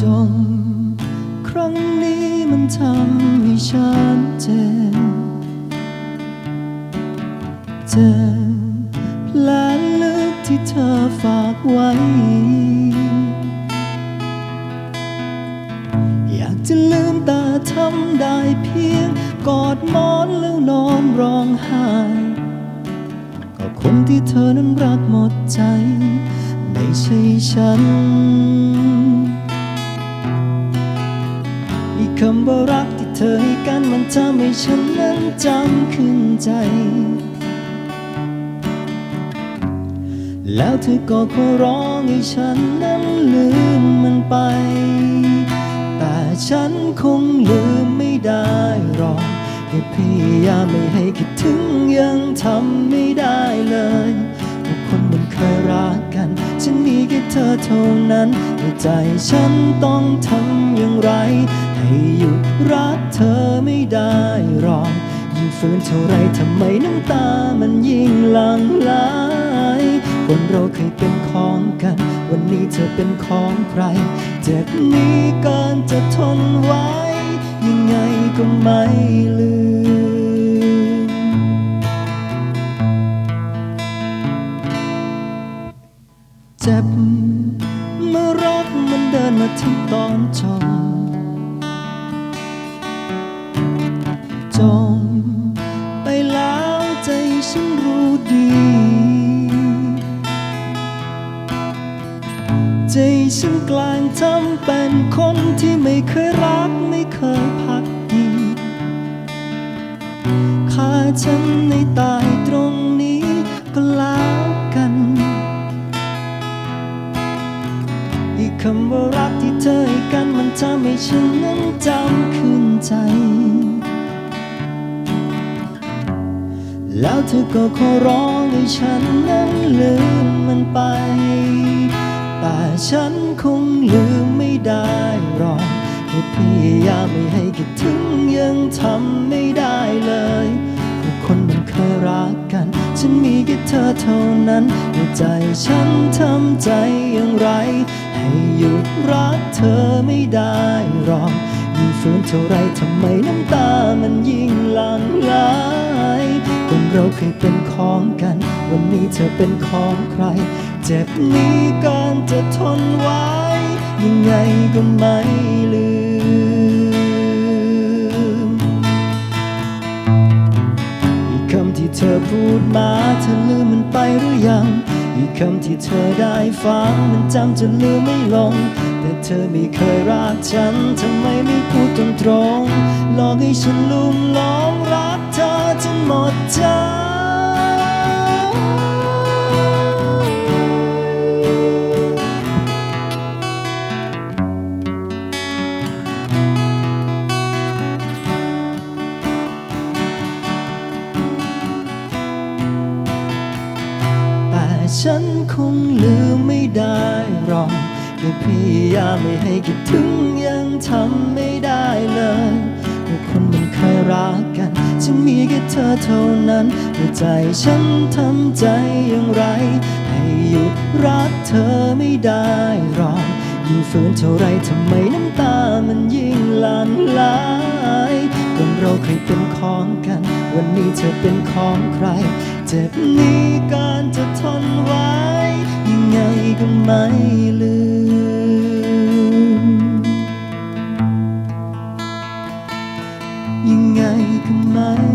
จงครั้งนี้มันทำให้ฉันเจ็บเจ็บแผลลึกที่เธอฝากไว้ อยากจะลืมแต่ทำได้เพียง กอดมอนแล้วนอนร้องไห้ก็คนที่เธอนั้นรักหมดใจ ไม่ใช่ฉัน คำว่ารักที่เธอให้กันมันทำให้ฉันนั้นจำขึ้นใจ แล้วเธอก็ขอร้องให้ฉันนั้นลืมมันไป แต่ฉันคงลืมไม่ได้หรอกแค่พยายามไม่ให้คิดถึงยังทำไม่ได้เลย อเท่านั้นแต่ใจฉันต้องทำอย่างไร ให้หยุดรักเธอไม่ได้หรอกยิ่งฝืนเท่าไรทำไมน้ำตามันยิ่งหลั่งไหลคนเราเคยเป็นของกัน วันนี้เธอเป็นของใคร เจ็บนี้เกินจะทนไว้ ยังไงก็ไม่ลืมเจ็บ ทิ้งตอนจบจงไปแล้วใจฉันรู้ดี ใจฉันกลางทำเป็นคนที่ไม่เคยรักไม่เคยพักดีฆ่าฉันในตายตรง อีกคำว่ารักที่เธอให้กันมันทำให้ฉันนั้นจำขึ้นใจ แล้วเธอก็ขอร้องให้ฉันนั้นลืมมันไป แต่ฉันคงลืมไม่ได้หรอกแค่พยายามไม่ให้คิดถึงยังทำไม่ได้เลยคนมันเคยรักกัน ฉันมีแค่เธอเท่านั้นแต่ใจฉันทำใจอย่างไร ให้หยุดรักเธอไม่ได้หรอกยิ่งฝืนเท่าไรทำไมน้ำตามันยิ่งหลั่งไหลคนเราเคยเป็นของกัน วันนี้เธอเป็นของใคร เจ็บนี้การจะทนไว้ ยังไงก็ไม่ลืมอีกคำที่เธอพูดมา เธอลืมมันไปหรือยัง คำที่เธอได้ฟังมันจำจะลืมไม่ลง แต่เธอไม่เคยรักฉันทำไมไม่พูดตรงตรงหลอกให้ฉันลุ่มหลงรักเธอ ฉันคงลืมไม่ได้หรอกแค่พยายามไม่ให้คิดถึงยังทำไม่ได้เลยทุกคนมันเคยรักกัน ฉันมีแค่เธอเท่านั้นแต่ใจฉันทำใจอย่างไร ให้หยุดรักเธอไม่ได้หรอกยิ่งฝืนเท่าไรทำไมน้ำตามันยิ่งหลั่งไหล เราเคยเป็นของกัน วันนี้เธอเป็นของใคร เจ็บนี้การจะทนไว้ ยังไงก็ไม่ลืม ยังไงก็ไม่